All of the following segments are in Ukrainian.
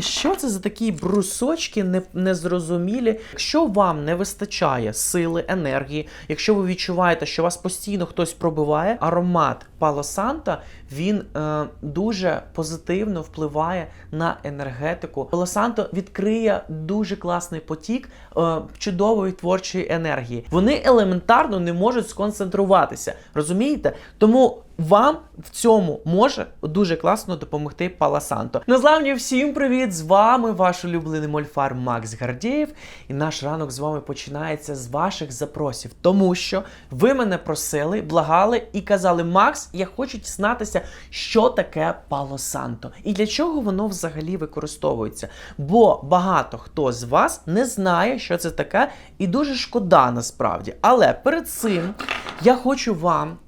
Що це за такі брусочки незрозумілі? Якщо вам не вистачає сили, енергії, якщо ви відчуваєте, що вас постійно хтось пробиває, аромат Пало Санта він е, дуже позитивно впливає на енергетику. Пало Санто відкриє дуже класний потік е, чудової творчої енергії. Вони елементарно не можуть сконцентруватися. Розумієте? Тому вам в цьому може дуже класно допомогти Пала Санто. Назавні всім привіт! З вами ваш улюблений мольфар Макс Гардієв. І наш ранок з вами починається з ваших запросів, тому що ви мене просили, благали і казали: Макс, я хочу дізнатися, що таке Пало Санто і для чого воно взагалі використовується. Бо багато хто з вас не знає, що це таке, і дуже шкода насправді. Але перед цим я хочу вам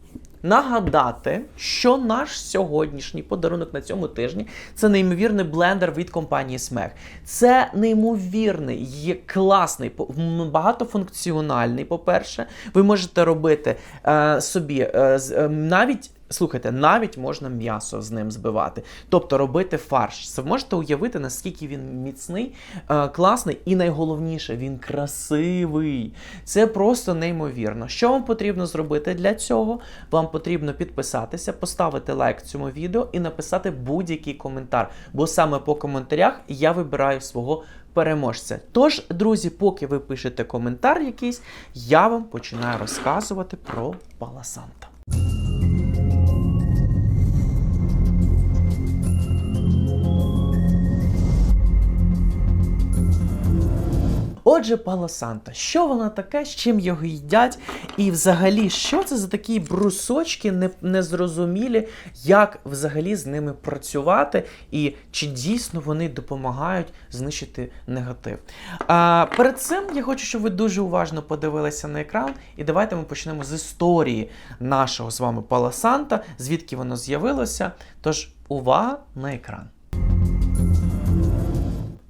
нагадати, що наш сьогоднішній подарунок на цьому тижні це неймовірний блендер від компанії Смех. Це неймовірний, є класний, багатофункціональний. По-перше, ви можете робити е, собі е, е, навіть. Слухайте, навіть можна м'ясо з ним збивати, тобто робити фарш. Це можете уявити, наскільки він міцний, е, класний і найголовніше, він красивий. Це просто неймовірно. Що вам потрібно зробити для цього? Вам потрібно підписатися, поставити лайк цьому відео і написати будь-який коментар. Бо саме по коментарях я вибираю свого переможця. Тож, друзі, поки ви пишете коментар якийсь, я вам починаю розказувати про Паласанта. Отже, Пало Санта, що воно таке, з чим його їдять, і взагалі, що це за такі брусочки незрозумілі, як взагалі з ними працювати, і чи дійсно вони допомагають знищити негатив. А, перед цим я хочу, щоб ви дуже уважно подивилися на екран, і давайте ми почнемо з історії нашого з вами Пало Санта, звідки воно з'явилося. Тож, увага на екран.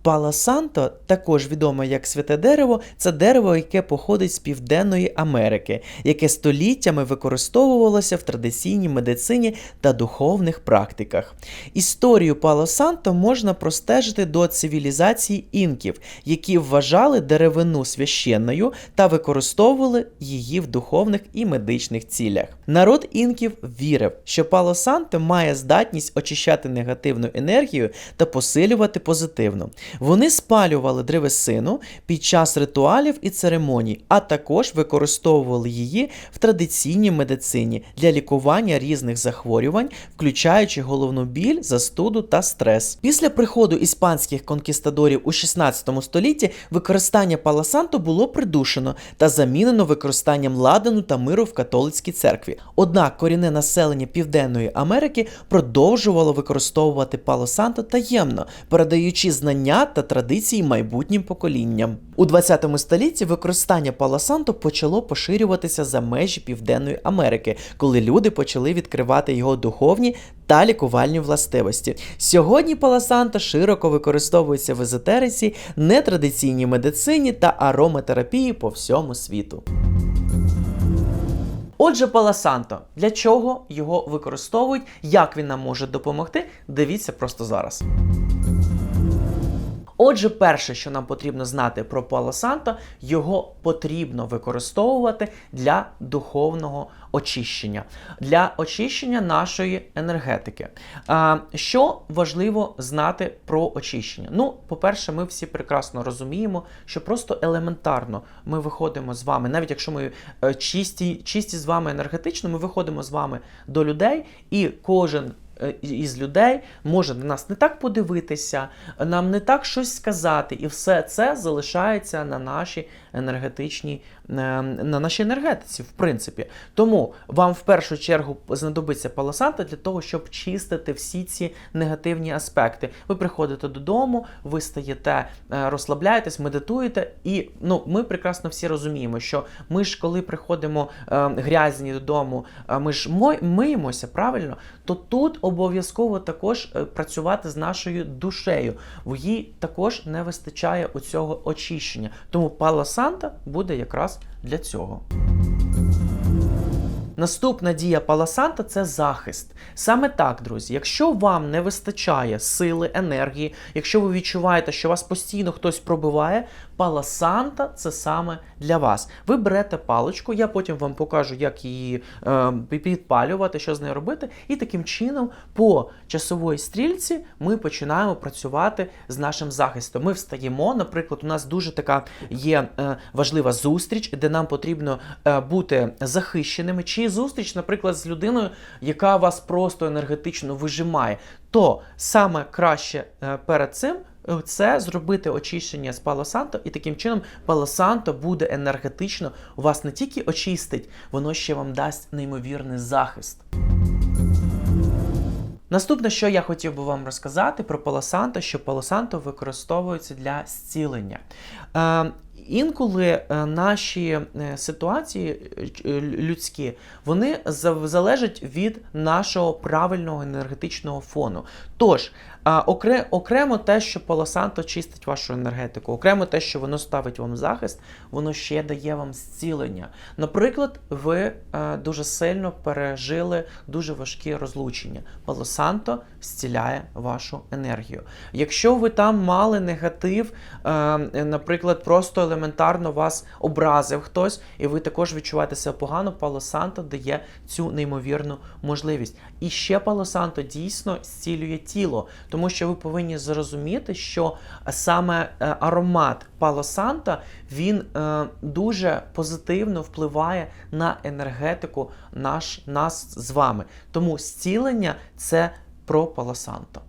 Пало Санто, також відоме як святе дерево, це дерево, яке походить з Південної Америки, яке століттями використовувалося в традиційній медицині та духовних практиках. Історію Пало Санто можна простежити до цивілізації інків, які вважали деревину священною та використовували її в духовних і медичних цілях. Народ інків вірив, що Пало Санто має здатність очищати негативну енергію та посилювати позитивну. Вони спалювали древесину під час ритуалів і церемоній, а також використовували її в традиційній медицині для лікування різних захворювань, включаючи головну біль, застуду та стрес. Після приходу іспанських конкістадорів у 16 столітті використання паласанту було придушено та замінено використанням ладану та миру в католицькій церкві. Однак корінне населення Південної Америки продовжувало використовувати палосанто таємно, передаючи знання та традиції майбутнім поколінням. У 20 столітті використання палосанто почало поширюватися за межі Південної Америки, коли люди почали відкривати його духовні та лікувальні властивості. Сьогодні палосанто широко використовується в езотериці, нетрадиційній медицині та ароматерапії по всьому світу. Отже, паласанто, для чого його використовують, як він нам може допомогти, дивіться просто зараз. Отже, перше, що нам потрібно знати про Пало Санто, його потрібно використовувати для духовного очищення, для очищення нашої енергетики. А, що важливо знати про очищення? Ну, по-перше, ми всі прекрасно розуміємо, що просто елементарно ми виходимо з вами, навіть якщо ми е, чисті, чисті з вами енергетично, ми виходимо з вами до людей, і кожен із людей може на нас не так подивитися, нам не так щось сказати, і все це залишається на нашій енергетичній, е, на нашій енергетиці, в принципі. Тому вам в першу чергу знадобиться паласанта для того, щоб чистити всі ці негативні аспекти. Ви приходите додому, ви стаєте, е, розслабляєтесь, медитуєте, і ну, ми прекрасно всі розуміємо, що ми ж, коли приходимо е, грязні додому, е, ми ж мо- миємося, правильно? То тут обов'язково також е, працювати з нашою душею. В їй також не вистачає у цього очищення. Тому Пало Санта буде якраз для цього. наступна дія паласанта це захист. Саме так, друзі, якщо вам не вистачає сили, енергії, якщо ви відчуваєте, що вас постійно хтось пробиває, паласанта це саме для вас. Ви берете паличку, я потім вам покажу, як її е, підпалювати, що з нею робити, і таким чином по часовій стрільці ми починаємо працювати з нашим захистом. Ми встаємо, наприклад, у нас дуже така є е, важлива зустріч, де нам потрібно е, бути захищеними, чи зустріч, наприклад, з людиною, яка вас просто енергетично вижимає, то саме краще е, перед цим. Це зробити очищення з палосанто, і таким чином палосанто буде енергетично вас не тільки очистить, воно ще вам дасть неймовірний захист. Наступне, що я хотів би вам розказати про палосанто, що палосанто використовується для зцілення. Е, інколи е, наші е, ситуації е, людські вони залежать від нашого правильного енергетичного фону. Тож, окремо те, що палосанто чистить вашу енергетику, окремо те, що воно ставить вам захист, воно ще дає вам зцілення. Наприклад, ви дуже сильно пережили дуже важкі розлучення. Палосанто зціляє вашу енергію. Якщо ви там мали негатив, наприклад, просто елементарно вас образив хтось, і ви також відчуваєте себе погано, Палосанто дає цю неймовірну можливість. І ще Палосанто дійсно зцілює тіло, тому що ви повинні зрозуміти, що саме е, аромат Палосанта він е, дуже позитивно впливає на енергетику наш, нас з вами. Тому зцілення це про Палосанто.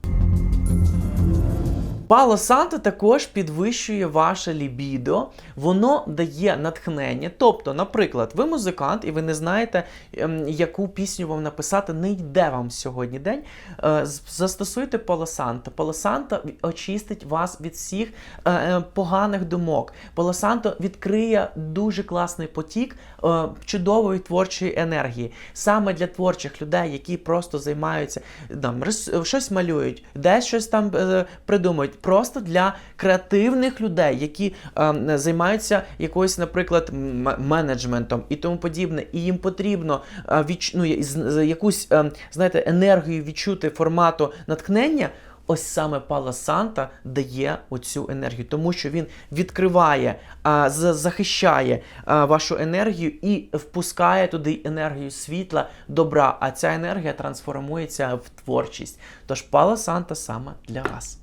Пало Санто також підвищує ваше лібідо, воно дає натхнення. Тобто, наприклад, ви музикант і ви не знаєте, ем, яку пісню вам написати, не йде вам сьогодні день. е, Застосуйте Пало Санто. Пало Санто очистить вас від всіх е, е, поганих думок. Пало Санто відкриє дуже класний потік чудової творчої енергії. Саме для творчих людей, які просто займаються там, щось малюють, десь щось там придумують. Просто для креативних людей, які е, займаються якоюсь, наприклад, менеджментом і тому подібне, і їм потрібно е, відч... ну, якусь е, знаєте, енергію відчути формату натхнення. Ось саме Пала Санта дає оцю енергію, тому що він відкриває, захищає вашу енергію і впускає туди енергію світла, добра. А ця енергія трансформується в творчість. Тож Пала Санта саме для вас.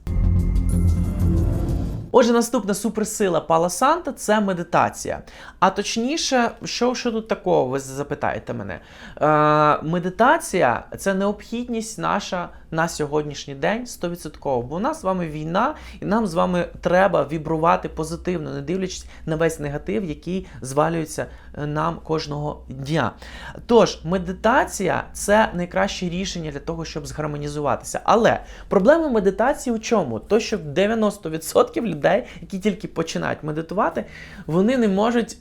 Отже, наступна суперсила Пала Санта це медитація. А точніше, що, що тут такого, ви запитаєте мене? Е, медитація це необхідність наша на сьогоднішній день 100%. Бо у нас з вами війна, і нам з вами треба вібрувати позитивно, не дивлячись на весь негатив, який звалюється е, нам кожного дня. Тож, медитація це найкраще рішення для того, щоб згармонізуватися. Але проблема медитації у чому? То, що 90% людей, які тільки починають медитувати, вони не можуть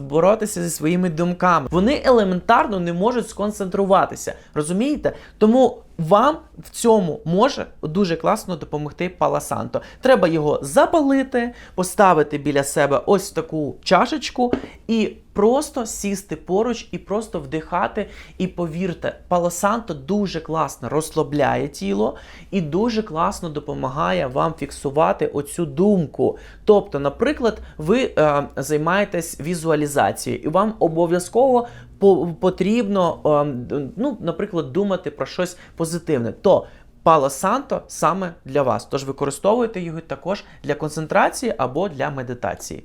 боротися зі своїми думками. Вони елементарно не можуть сконцентруватися. Розумієте? Тому вам в цьому може дуже класно допомогти Паласанто. Треба його запалити, поставити біля себе ось таку чашечку і просто сісти поруч і просто вдихати. І повірте, Паласанто дуже класно розслабляє тіло і дуже класно допомагає вам фіксувати оцю думку. Тобто, наприклад, ви е, займаєтесь візуалізацією, і вам обов'язково потрібно, ем, ну, наприклад, думати про щось позитивне. То Пало Санто саме для вас. Тож використовуйте його також для концентрації або для медитації.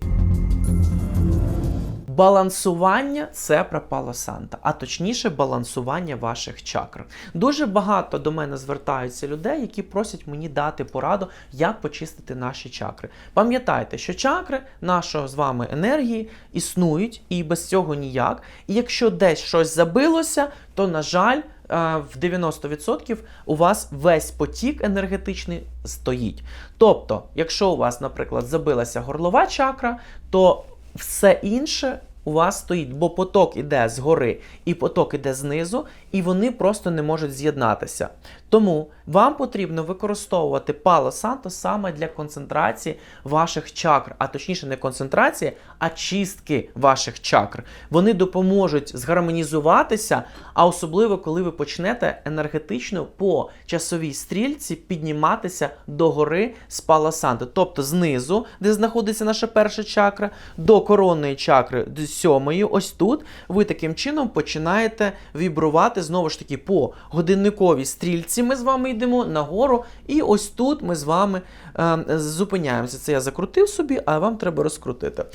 Балансування це про Пало Санта, а точніше, балансування ваших чакр. Дуже багато до мене звертаються людей, які просять мені дати пораду, як почистити наші чакри. Пам'ятайте, що чакри нашого з вами енергії існують і без цього ніяк. І якщо десь щось забилося, то на жаль. е, В 90% у вас весь потік енергетичний стоїть. Тобто, якщо у вас, наприклад, забилася горлова чакра, то все інше у вас стоїть, бо поток іде згори і поток іде знизу, і вони просто не можуть з'єднатися. Тому вам потрібно використовувати Пало Санто саме для концентрації ваших чакр, а точніше не концентрації, а чистки ваших чакр. Вони допоможуть згармонізуватися, а особливо коли ви почнете енергетично по часовій стрільці підніматися до гори з Пало Санто. Тобто знизу, де знаходиться наша перша чакра, до коронної чакри до сьомої, ось тут, ви таким чином починаєте вібрувати знову ж таки по годинниковій стрільці. Ми з вами йдемо нагору, і ось тут ми з вами е, зупиняємося. Це я закрутив собі, а вам треба розкрутити.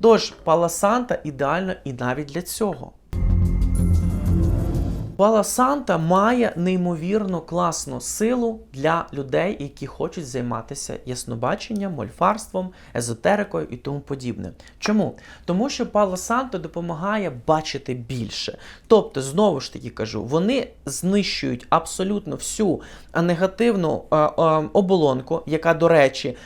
Тож, паласанта ідеально і навіть для цього. Пала Санта має неймовірно класну силу для людей, які хочуть займатися яснобаченням, мольфарством, езотерикою і тому подібне. Чому? Тому що Пала Санта допомагає бачити більше. Тобто, знову ж таки кажу, вони знищують абсолютно всю негативну оболонку, яка, до речі,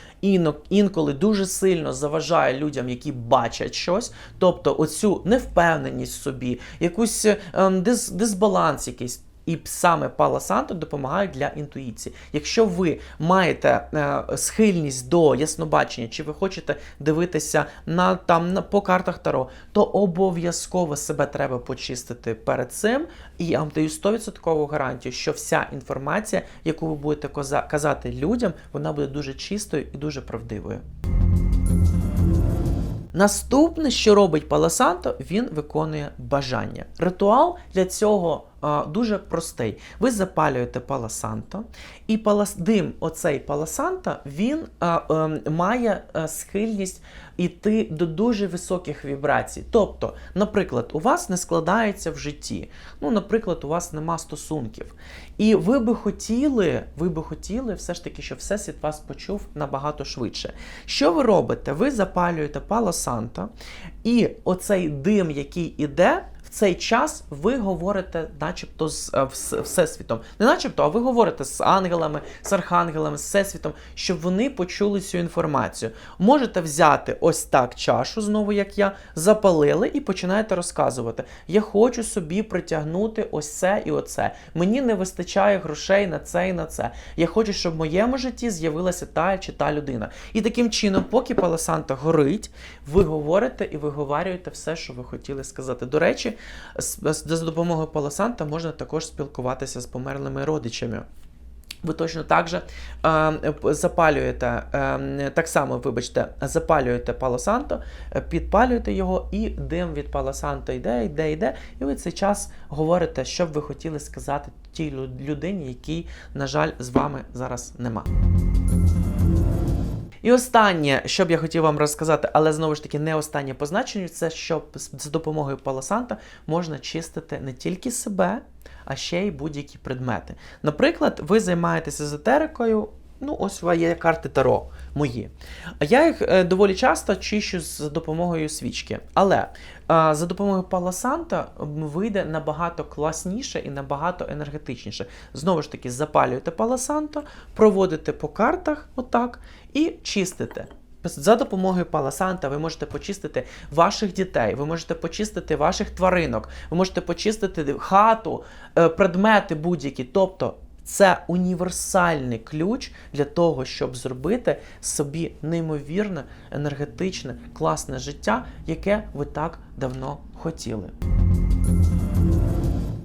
інколи дуже сильно заважає людям, які бачать щось, тобто оцю невпевненість в собі, якусь е, дис, дисбаланс якийсь. І саме Пала Санто допомагають для інтуїції. Якщо ви маєте е, схильність до яснобачення, чи ви хочете дивитися на там на по картах Таро, то обов'язково себе треба почистити перед цим. І я вам даю 100% гарантію, що вся інформація, яку ви будете коза- казати людям, вона буде дуже чистою і дуже правдивою. Наступне, що робить Паласанто, він виконує бажання. Ритуал для цього дуже простий. Ви запалюєте Паласанто, і палас... дим оцей Паласанто, він а, ем, має схильність іти до дуже високих вібрацій. Тобто, наприклад, у вас не складається в житті. Ну, наприклад, у вас нема стосунків. І ви би хотіли, ви би хотіли все ж таки, щоб всесвіт вас почув набагато швидше. Що ви робите? Ви запалюєте Пало Санто, і оцей дим, який іде. Цей час ви говорите, начебто, з е, всесвітом. Не начебто, а ви говорите з ангелами, з архангелами, з всесвітом, щоб вони почули цю інформацію. Можете взяти ось так чашу, знову як я, запалили і починаєте розказувати. Я хочу собі притягнути ось це і оце. Мені не вистачає грошей на це і на це. Я хочу, щоб в моєму житті з'явилася та чи та людина. І таким чином, поки Паласанта горить, ви говорите і виговарюєте все, що ви хотіли сказати. До речі, за допомогою Паласанта можна також спілкуватися з померлими родичами. Ви точно так же е, запалюєте, е, так само, вибачте, запалюєте палосанто, підпалюєте його, і дим від палосанто йде, йде, йде. І ви цей час говорите, що б ви хотіли сказати тій людині, якій, на жаль, з вами зараз нема. І останнє, що б я хотів вам розказати, але знову ж таки не останнє по значенню, це що з з допомогою палосанта можна чистити не тільки себе, а ще й будь-які предмети. Наприклад, ви займаєтеся езотерикою. Ну, ось у вас є карти Таро мої. Я їх е, доволі часто чищу з допомогою свічки. Але за допомогою Пала Санта вийде набагато класніше і набагато енергетичніше. Знову ж таки, запалюєте Пала Санто, проводите по картах, отак, і чистите. За допомогою Пала Санта ви можете почистити ваших дітей, ви можете почистити ваших тваринок, ви можете почистити хату, е, предмети будь-які. Тобто це універсальний ключ для того, щоб зробити собі неймовірне, енергетичне, класне життя, яке ви так давно хотіли.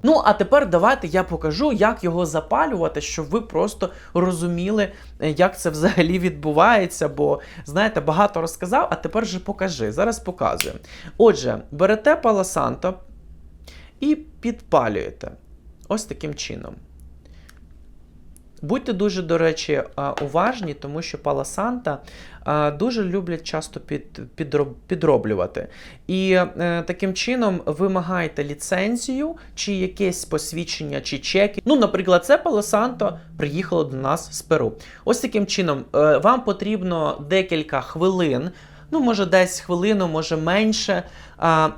Ну, а тепер давайте я покажу, як його запалювати, щоб ви просто розуміли, е, як це взагалі відбувається. Бо, знаєте, багато розказав, а тепер же покажи. Зараз показую. Отже, берете паласанто і підпалюєте. Ось таким чином. Будьте дуже, до речі, уважні, тому що Пала Санта дуже люблять часто під, підроблювати. І е, таким чином вимагаєте ліцензію, чи якесь посвідчення, чи чеки. Ну, наприклад, це Пала Санто приїхало до нас з Перу. Ось таким чином, е, вам потрібно декілька хвилин, ну, може, десь хвилину, може менше.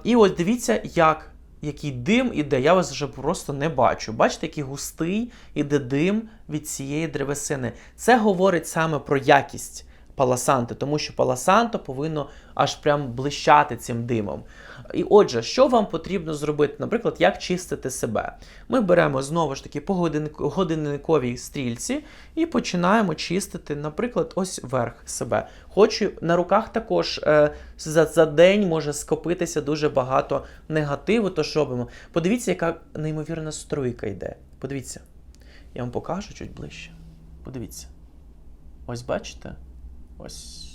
І ось дивіться, як який дим іде, я вас вже просто не бачу. Бачите, який густий іде дим від цієї древесини. Це говорить саме про якість паласанти, тому що паласанто повинно аж прям блищати цим димом. І отже, що вам потрібно зробити? Наприклад, як чистити себе? Ми беремо знову ж таки по годинниковій стрільці і починаємо чистити, наприклад, ось верх себе. Хочу на руках також е, за, за день може скопитися дуже багато негативу. Тож робимо. Подивіться, яка неймовірна струйка йде. Подивіться. Я вам покажу чуть ближче. Подивіться. Ось бачите? Ось.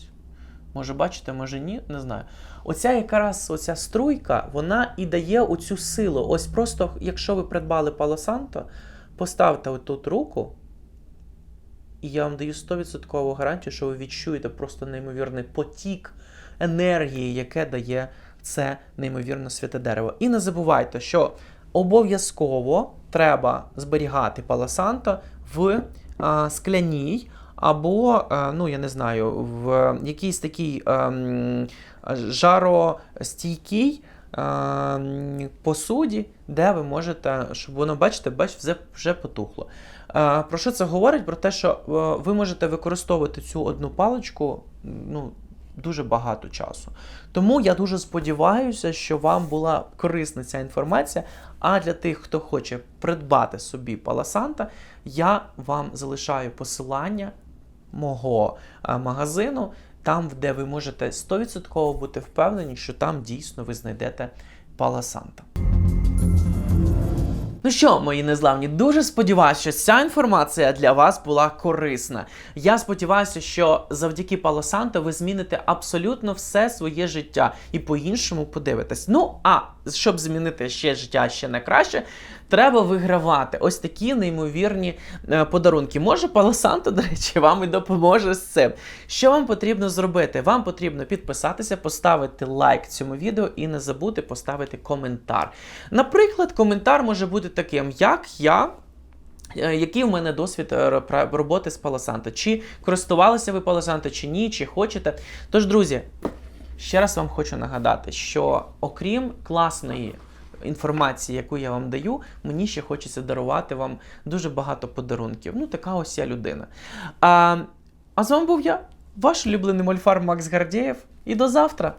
Може, бачите, може ні, не знаю. Оця якраз оця струйка, вона і дає оцю силу. Ось просто, якщо ви придбали палосанто, поставте отут руку, і я вам даю 100% гарантію, що ви відчуєте просто неймовірний потік енергії, яке дає це неймовірно святе дерево. І не забувайте, що обов'язково треба зберігати палосанто в а, скляній. Або, е, ну я не знаю, в якійсь такій ем, жаростійкій ем, посуді, де ви можете, щоб воно, бачите, бач, вже, вже потухло. Е, Про що це говорить? Про те, що е, ви можете використовувати цю одну паличку ну, дуже багато часу. Тому я дуже сподіваюся, що вам була корисна ця інформація. А для тих, хто хоче придбати собі паласанта, я вам залишаю посилання мого е, магазину, там, де ви можете 100% бути впевнені, що там дійсно ви знайдете паласанта. Ну що, мої незламні, дуже сподіваюся, що ця інформація для вас була корисна. Я сподіваюся, що завдяки Палосанто ви зміните абсолютно все своє життя і по-іншому подивитесь. Ну а щоб змінити ще життя ще на краще, треба вигравати ось такі неймовірні е, подарунки. Може, Палосанто, до речі, вам і допоможе з цим. Що вам потрібно зробити? Вам потрібно підписатися, поставити лайк цьому відео і не забути поставити коментар. Наприклад, коментар може бути таким, як я. е, Який в мене досвід е, роботи з Palo Чи користувалися ви Palo чи ні, чи хочете. Тож, друзі, ще раз вам хочу нагадати, що окрім класної інформації, яку я вам даю, мені ще хочеться дарувати вам дуже багато подарунків. Ну, така ось я людина. А, а з вами був я, ваш улюблений мольфар Макс Гардєєв. І до завтра!